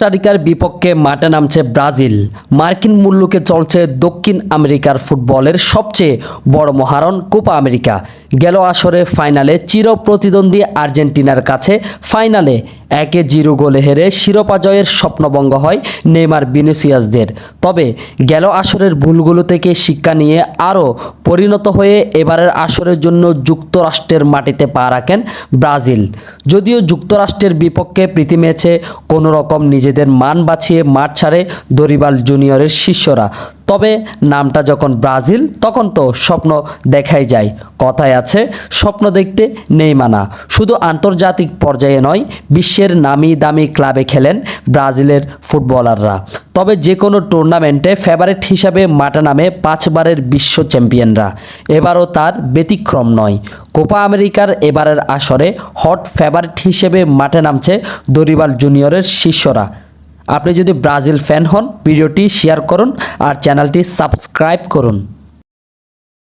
কোস্টারিকার বিপক্ষে মাঠে নামছে ব্রাজিল। মার্কিন মূল্যকে চলছে দক্ষিণ আমেরিকার ফুটবলের সবচেয়ে বড় মহারণ, কোপা আমেরিকা। গেল আসরে ফাইনালে চির প্রতিদ্বন্দ্বী আর্জেন্টিনার কাছে ফাইনালে একে জিরো গোলে হেরে শিরোপা জয়ের স্বপ্নভঙ্গ হয় নেইমার বিনিসিয়াসদের। তবে গেল আসরের ভুলগুলো থেকে শিক্ষা নিয়ে আরও পরিণত হয়ে এবারের আসরের জন্য যুক্তরাষ্ট্রের মাটিতে পা রাখেন ব্রাজিল। যদিও যুক্তরাষ্ট্রের বিপক্ষে প্রীতি ম্যাচে কোনো রকম নিজেদের মান বাঁচিয়ে মাঠ ছাড়ে দরিবাল জুনিয়রের শিষ্যরা। তবে নামটা যখন ব্রাজিল, তখন তো স্বপ্ন দেখাই যায়। কথায় আছে, স্বপ্ন দেখতে নেই মানা। শুধু আন্তর্জাতিক পর্যায়ে নয়, বিশ্বের নামি দামি ক্লাবে খেলেন ব্রাজিলের ফুটবলাররা। তবে যে কোনো টুর্নামেন্টে ফেভারিট হিসাবে মাঠে নামে পাঁচবারের বিশ্ব চ্যাম্পিয়নরা। এবারও তার ব্যতিক্রম নয়। কোপা আমেরিকার এবারের আসরে হট ফেভারিট হিসেবে মাঠে নামছে দরিবাল জুনিয়রের শিষ্যরা। আপনি যদি ব্রাজিল ফ্যান হন ভিডিওটি শেয়ার করুন আর চ্যানেলটি সাবস্ক্রাইব করুন।